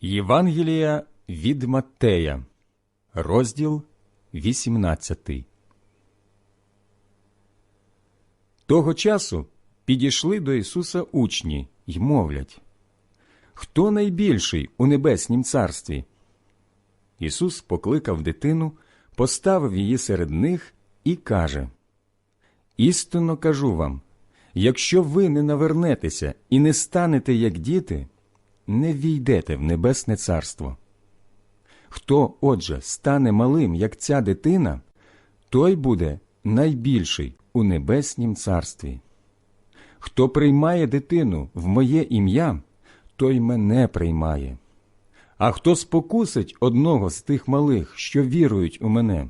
Євангелія від Маттея, розділ 18. Того часу підійшли до Ісуса учні й мовлять Хто найбільший у небеснім царстві? Ісус покликав дитину, поставив її серед них і каже Істинно кажу вам, якщо ви не навернетеся і не станете як діти, не війдете в небесне царство. Хто, отже, стане малим, як ця дитина, той буде найбільший у небеснім царстві. Хто приймає дитину в моє ім'я, той мене приймає. А хто спокусить одного з тих малих, що вірують у мене,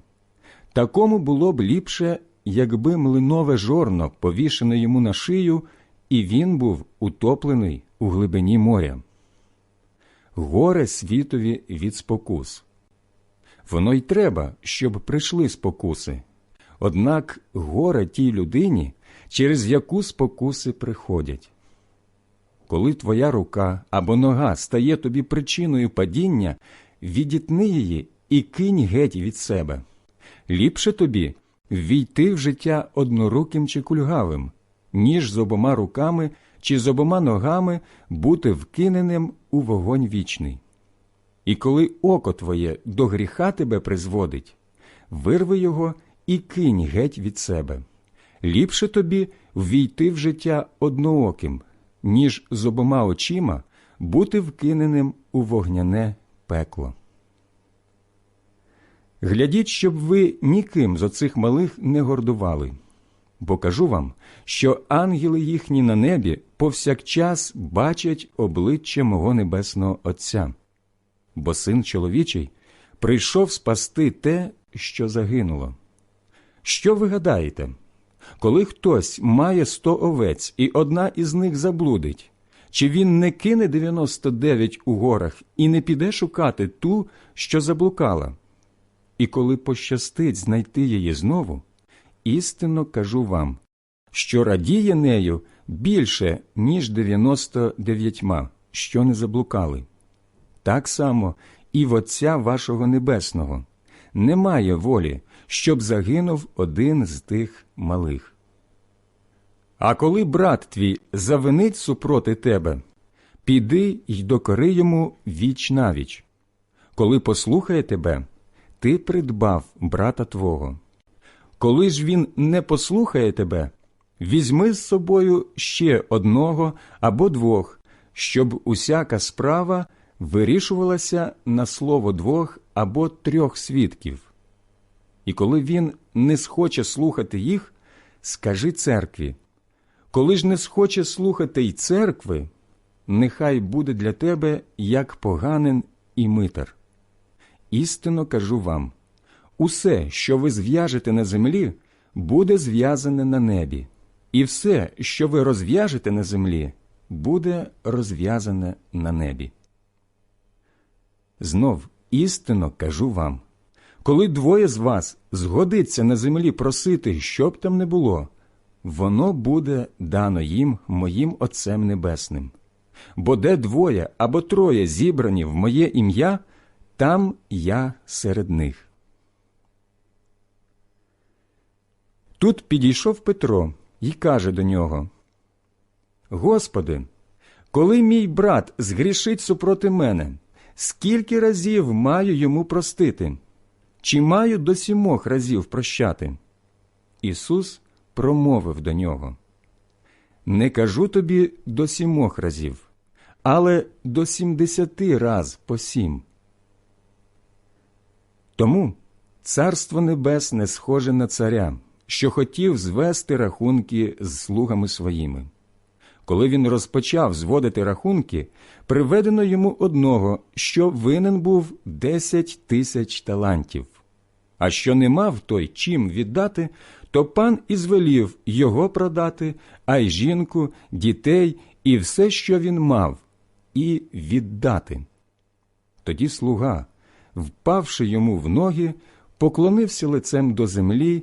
такому було б ліпше, якби млинове жорно повішене йому на шию, і він був утоплений у глибині моря. Горе світові від спокус. Воно й треба, щоб прийшли спокуси. Однак горе тій людині, через яку спокуси приходять. Коли твоя рука або нога стає тобі причиною падіння, відітни її і кинь геть від себе. Ліпше тобі ввійти в життя одноруким чи кульгавим, ніж з обома руками чи з обома ногами бути вкиненим у вогонь вічний. І коли око твоє до гріха тебе призводить, вирви його і кинь геть від себе. Ліпше тобі ввійти в життя однооким, ніж з обома очима бути вкиненим у вогняне пекло. Глядіть, щоб ви ніким з оцих малих не гордували, бо кажу вам, що ангели їхні на небі повсякчас бачать обличчя мого небесного Отця, бо син чоловічий прийшов спасти те, що загинуло. Що ви гадаєте? Коли хтось має сто овець, і одна із них заблудить, чи він не кине 99 у горах і не піде шукати ту, що заблукала? І коли пощастить знайти її знову, істинно кажу вам, що радіє нею більше, ніж 99, що не заблукали. Так само і в Отця вашого Небесного немає волі, щоб загинув один з тих малих. А коли брат твій завинить супроти тебе, піди й докори йому віч навіч. Коли послухає тебе, ти придбав брата твого. Коли ж він не послухає тебе, візьми з собою ще одного або двох, щоб усяка справа вирішувалася на слово двох або трьох свідків. І коли він не схоче слухати їх, скажи церкві. Коли ж не схоче слухати й церкви, нехай буде для тебе як поганин і митар. Істинно кажу вам усе, що ви зв'яжете на землі, буде зв'язане на небі, і все, що ви розв'яжете на землі, буде розв'язане на небі. Знов істинно кажу вам коли двоє з вас згодиться на землі просити, що б там не було, воно буде дано їм моїм Отцем Небесним. Бо де двоє або троє зібрані в моє ім'я, там я серед них. Тут підійшов Петро і каже до нього Господи, коли мій брат згрішить супроти мене, скільки разів маю йому простити? Чи маю до сімох разів прощати? Ісус промовив до нього Не кажу тобі до сімох разів, але до сімдесяти раз по сім. Тому Царство Небесне схоже на царя, що хотів звести рахунки з слугами своїми. Коли він розпочав зводити рахунки, приведено йому одного, що винен був десять тисяч талантів. А що не мав той чим віддати, то пан і звелів його продати, а й жінку, дітей і все, що він мав, і віддати. Тоді слуга, впавши йому в ноги, поклонився лицем до землі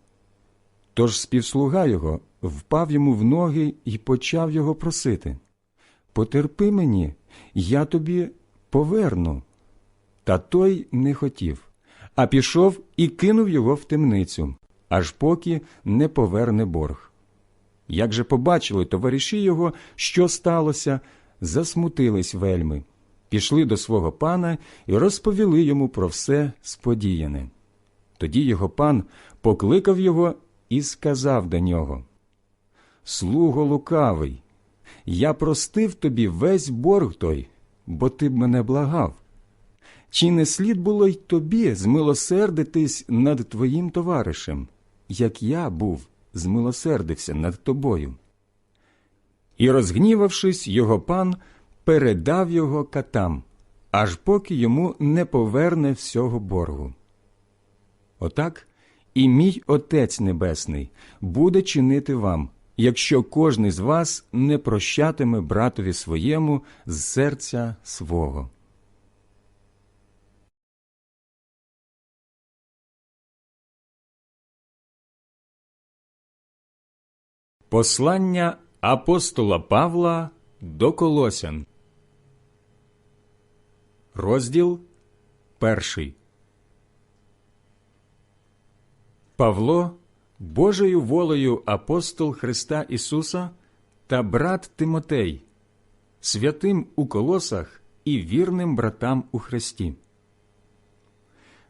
Тож співслуга його впав йому в ноги і почав його просити Потерпи мені, я тобі поверну. Та той не хотів, а пішов і кинув його в темницю, аж поки не поверне борг. Як же побачили товариші його, що сталося, засмутились вельми, пішли до свого пана і розповіли йому про все сподіяне. Тоді його пан покликав його і сказав до нього Слуго лукавий, я простив тобі весь борг той, бо ти б мене благав. Чи не слід було й тобі змилосердитись над твоїм товаришем, як я був, змилосердився над тобою? І, розгнівавшись, його пан передав його катам, аж поки йому не поверне всього боргу. Отак і мій Отець Небесний буде чинити вам, якщо кожний з вас не прощатиме братові своєму з серця свого. Послання апостола Павла до Колосян. Розділ перший. Павло, Божою волею апостол Христа Ісуса та брат Тимотей, святим у колосах і вірним братам у Христі.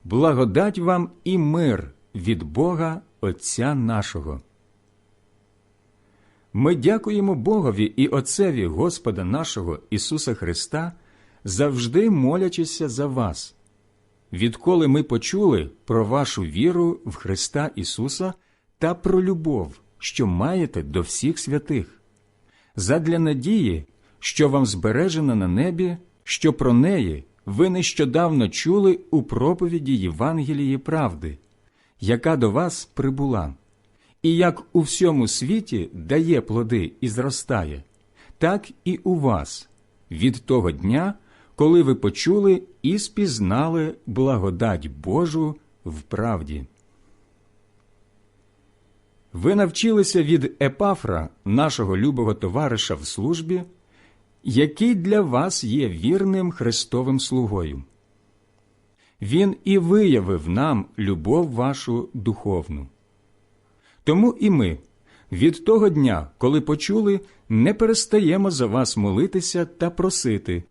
Благодать вам і мир від Бога Отця нашого. Ми дякуємо Богові і Отцеві Господа нашого Ісуса Христа, завжди молячися за вас відколи ми почули про вашу віру в Христа Ісуса та про любов, що маєте до всіх святих, задля надії, що вам збережена на небі, що про неї ви нещодавно чули у проповіді Євангелії правди, яка до вас прибула, і як у всьому світі дає плоди і зростає, так і у вас від того дня коли ви почули і спізнали благодать Божу в правді. Ви навчилися від Епафра, нашого любого товариша в службі, який для вас є вірним Христовим слугою. Він і виявив нам любов вашу духовну. Тому і ми від того дня, коли почули, не перестаємо за вас молитися та просити,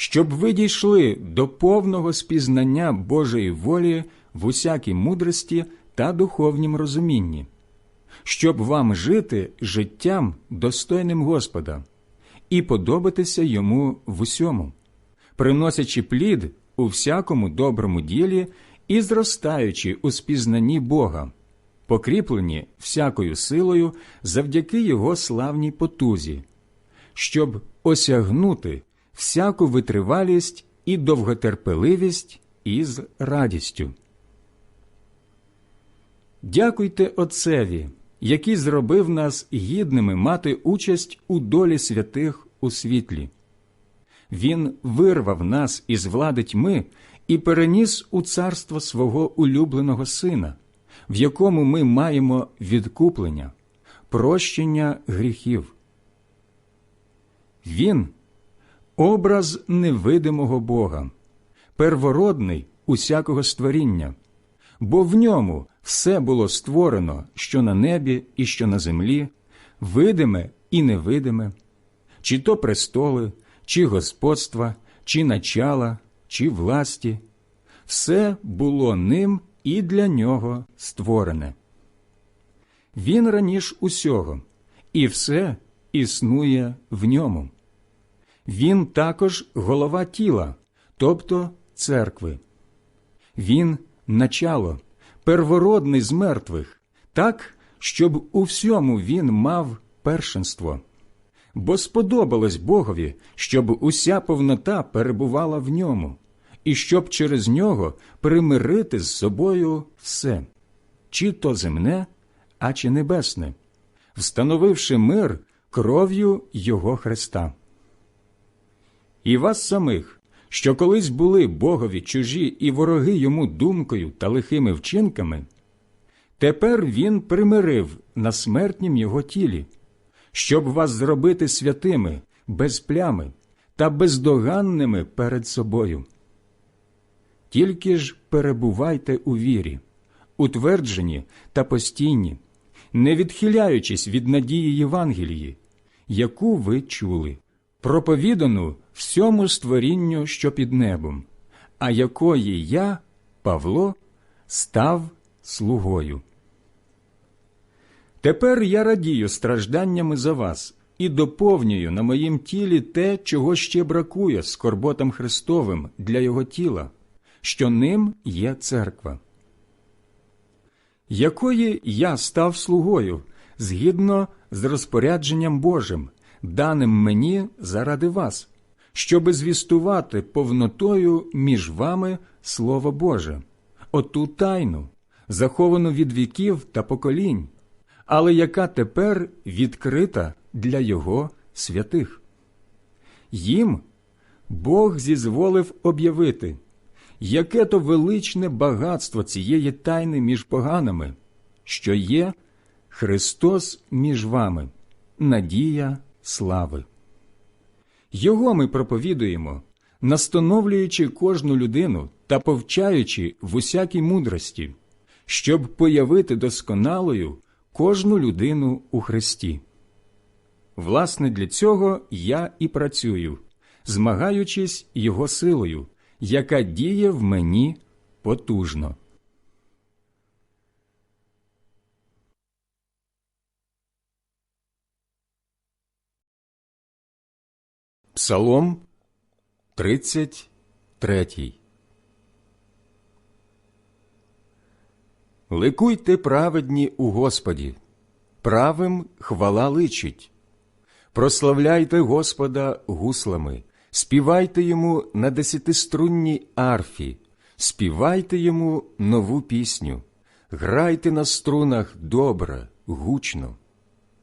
щоб ви дійшли до повного спізнання Божої волі в усякій мудрості та духовнім розумінні, щоб вам жити життям достойним Господа і подобатися йому в усьому, приносячи плід у всякому доброму ділі і зростаючи у спізнанні Бога, покріплені всякою силою завдяки Його славній потузі, щоб осягнути всяку витривалість і довготерпеливість із радістю. Дякуйте Отцеві, який зробив нас гідними мати участь у долі святих у світлі. Він вирвав нас із влади тьми і переніс у царство свого улюбленого Сина, в якому ми маємо відкуплення, прощення гріхів. Він образ невидимого Бога, первородний усякого створіння, бо в ньому все було створено, що на небі і що на землі, видиме і невидиме, чи то престоли, чи господства, чи начала, чи власті, все було ним і для нього створене. Він раніш усього, і все існує в ньому. Він також голова тіла, тобто церкви. Він начало, первородний з мертвих, так, щоб у всьому він мав першинство. бо сподобалось Богові, щоб уся повнота перебувала в ньому, і щоб через нього примирити з собою все, чи то земне, а чи небесне, встановивши мир кров'ю Його Христа. І вас самих, що колись були Богові чужі і вороги йому думкою та лихими вчинками, тепер він примирив на смертнім його тілі, щоб вас зробити святими, без плями та бездоганними перед собою. Тільки ж перебувайте у вірі, утверджені та постійні, не відхиляючись від надії Євангелії, яку ви чули, проповідану всьому створінню, що під небом, а якої я, Павло, став слугою. Тепер я радію стражданнями за вас і доповнюю на моїм тілі те, чого ще бракує скорботам Христовим для Його тіла, що ним є церква, якої я став слугою згідно з розпорядженням Божим, даним мені заради вас, щоби звістувати повнотою між вами Слово Боже, оту тайну, заховану від віків та поколінь, але яка тепер відкрита для Його святих. Їм Бог зізволив об'явити, яке то величне багатство цієї тайни між поганими, що є Христос між вами, надія слави. Його ми проповідуємо, настановлюючи кожну людину та повчаючи в усякій мудрості, щоб появити досконалою кожну людину у Христі. Власне, для цього я і працюю, змагаючись Його силою, яка діє в мені потужно. Псалом 33 Ликуйте праведні у Господі, правим хвала личить. Прославляйте Господа гуслами, співайте йому на десятиструнній арфі, співайте йому нову пісню, грайте на струнах добре, гучно,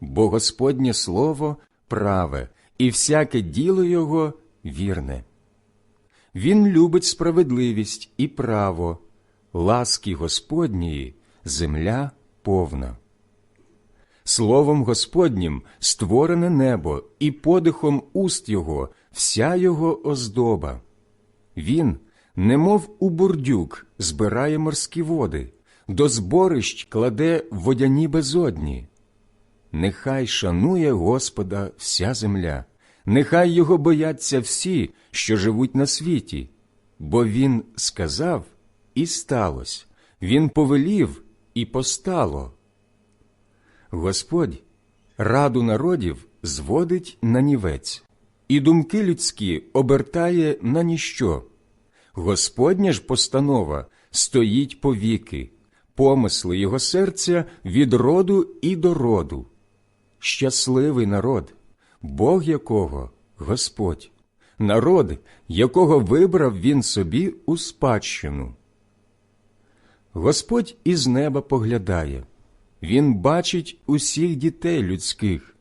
бо Господнє слово праве, і всяке діло його вірне. Він любить справедливість і право, ласки Господньої земля повна. Словом Господнім створене небо, і подихом уст його вся його оздоба. Він, немов у бурдюк, збирає морські води, до зборищ кладе водяні безодні. Нехай шанує Господа вся земля, нехай його бояться всі, що живуть на світі, бо Він сказав і сталося, Він повелів і постало. Господь раду народів зводить на нівець, і думки людські обертає на ніщо. Господня ж постанова стоїть повіки, помисли його серця від роду і до роду. Щасливий народ, Бог якого Господь, народ, якого вибрав він собі у спадщину. Господь із неба поглядає, Він бачить усіх дітей людських.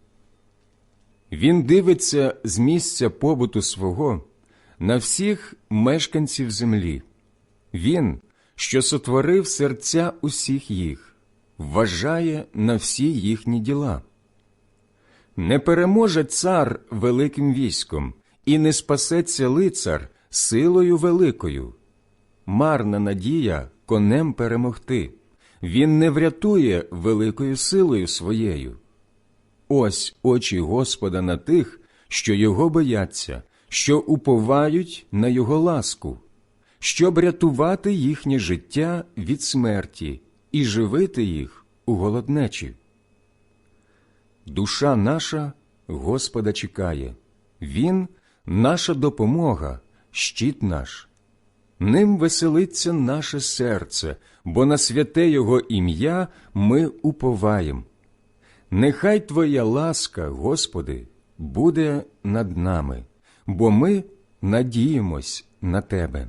Він дивиться з місця побуту свого на всіх мешканців землі. Він, що сотворив серця усіх їх, вважає на всі їхні діла. Не переможе цар великим військом, і не спасеться лицар силою великою. Марна надія конем перемогти. Він не врятує великою силою своєю. Ось очі Господа на тих, що його бояться, що уповають на його ласку, щоб рятувати їхнє життя від смерті і живити їх у голоднечі. Душа наша Господа чекає, Він наша допомога, щит наш. Ним веселиться наше серце, бо на святе Його ім'я ми уповаєм. Нехай Твоя ласка, Господи, буде над нами, бо ми надіємось на тебе.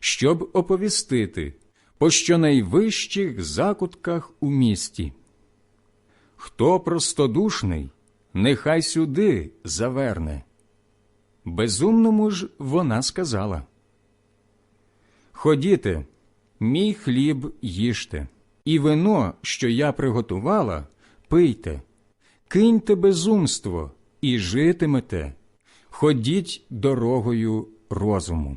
щоб оповістити по щонайвищих закутках у місті. Хто простодушний, нехай сюди заверне. Безумному ж вона сказала Ходіте, мій хліб їжте, і вино, що я приготувала, пийте, киньте безумство і житимете, ходіть дорогою розуму.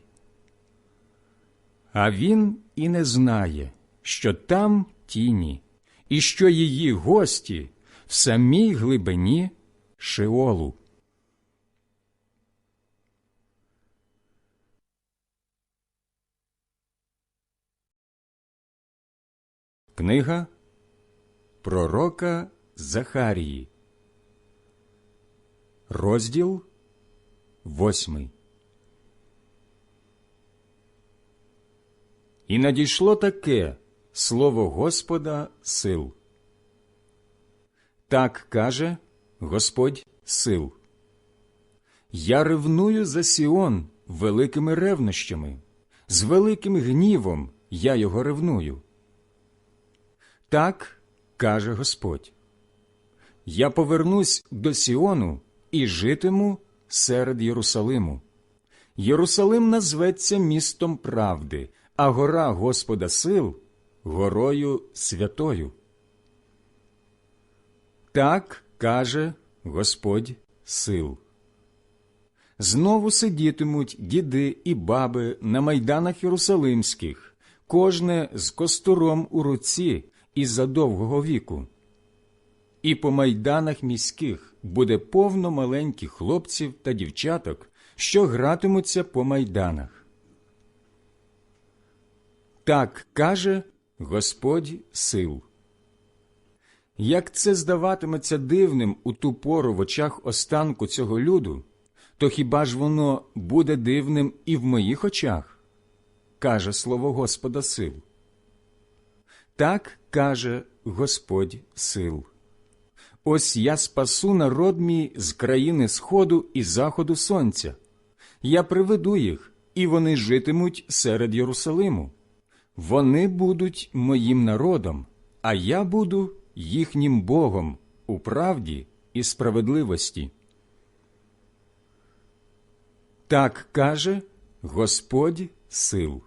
А він і не знає, що там тіні, і що її гості в самій глибині Шеолу. Книга Пророка Захарії, розділ восьмий. І надійшло таке слово Господа сил. Так каже Господь сил. Я ревную за Сіон великими ревнощами, з великим гнівом я його ревную. Так каже Господь. Я повернусь до Сіону і житиму серед Єрусалиму. Єрусалим назветься містом правди, а гора Господа сил горою святою. Так каже Господь сил. Знову сидітимуть діди і баби на майданах Єрусалимських, кожне з костуром у руці із-за довгого віку. І по майданах міських буде повно маленьких хлопців та дівчаток, що гратимуться по майданах. Так каже Господь сил. Як це здаватиметься дивним у ту пору в очах останку цього люду, то хіба ж воно буде дивним і в моїх очах? каже слово Господа сил. Так каже Господь сил. Ось я спасу народ мій з країни сходу і заходу сонця. Я приведу їх, і вони житимуть серед Єрусалиму. Вони будуть моїм народом, а я буду їхнім Богом у правді і справедливості. Так каже Господь сил.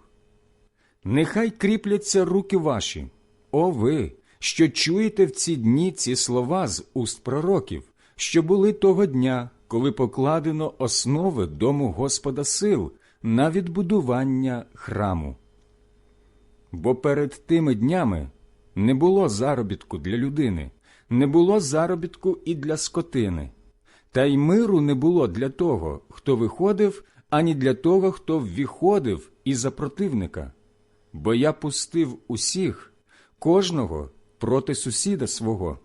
Нехай кріпляться руки ваші, о ви, що чуєте в ці дні ці слова з уст пророків, що були того дня, коли покладено основи дому Господа сил на відбудування храму. Бо перед тими днями не було заробітку для людини, не було заробітку і для скотини, та й миру не було для того, хто виходив, ані для того, хто ввіходив із-за противника. Бо я пустив усіх, кожного проти сусіда свого.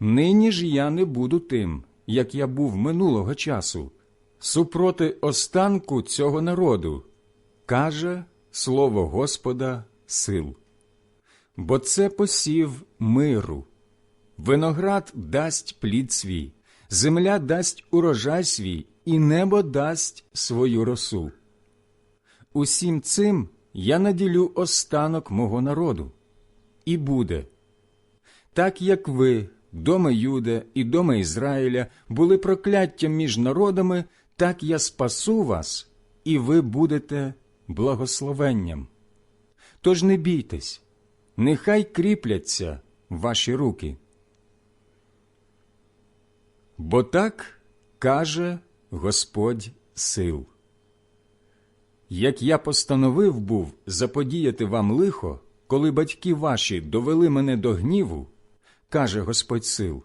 Нині ж я не буду тим, як я був минулого часу, супроти останку цього народу, каже слово Господа сил. Бо це посів миру. Виноград дасть плід свій, земля дасть урожай свій, і небо дасть свою росу. Усім цим я наділю останок мого народу. І буде. Так як ви, дома Юда і дома Ізраїля, були прокляттям між народами, так я спасу вас, і ви будете благословенням. Тож не бійтесь, нехай кріпляться ваші руки. Бо так каже Господь сил. Як я постановив був заподіяти вам лихо, коли батьки ваші довели мене до гніву, каже Господь сил,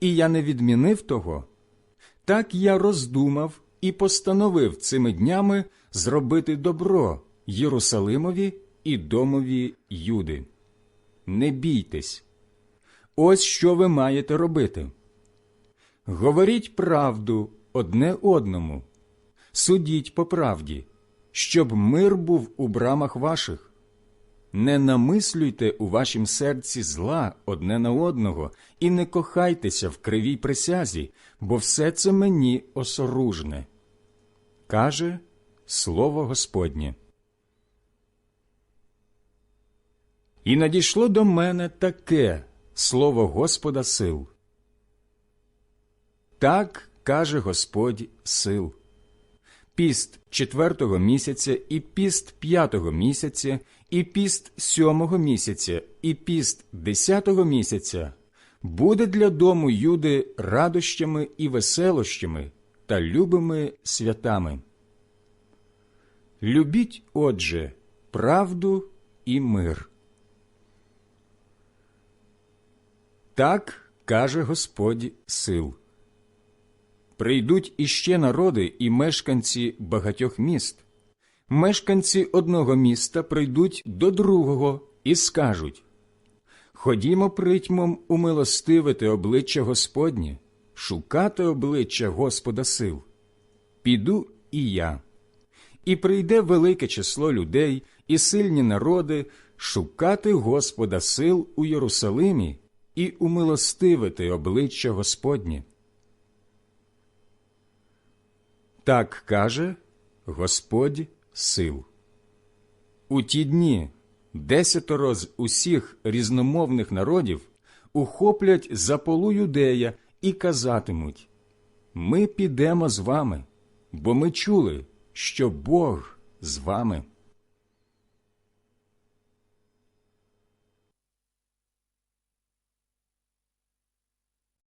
і я не відмінив того, так я роздумав і постановив цими днями зробити добро Єрусалимові і домові Юди. Не бійтесь, ось що ви маєте робити. Говоріть правду одне одному, судіть по правді, щоб мир був у брамах ваших. Не намислюйте у вашім серці зла одне на одного і не кохайтеся в кривій присязі, бо все це мені осоружне. Каже Слово Господнє. І надійшло до мене таке слово Господа сил. Так каже Господь сил. Піст четвертого місяця, і піст п'ятого місяця, і піст сьомого місяця, і піст десятого місяця буде для дому Юди радощами і веселощами та любими святами. Любіть, отже, правду і мир. Так каже Господь сил. Прийдуть іще народи і мешканці багатьох міст. Мешканці одного міста прийдуть до другого і скажуть Ходімо притьмом умилостивити обличчя Господнє, шукати обличчя Господа сил. Піду і я. І прийде велике число людей і сильні народи шукати Господа сил у Єрусалимі і умилостивити обличчя Господнє. Так каже Господь сил. У ті дні десятеро з усіх різномовних народів ухоплять за полу юдея і казатимуть Ми підемо з вами, бо ми чули, що Бог з вами.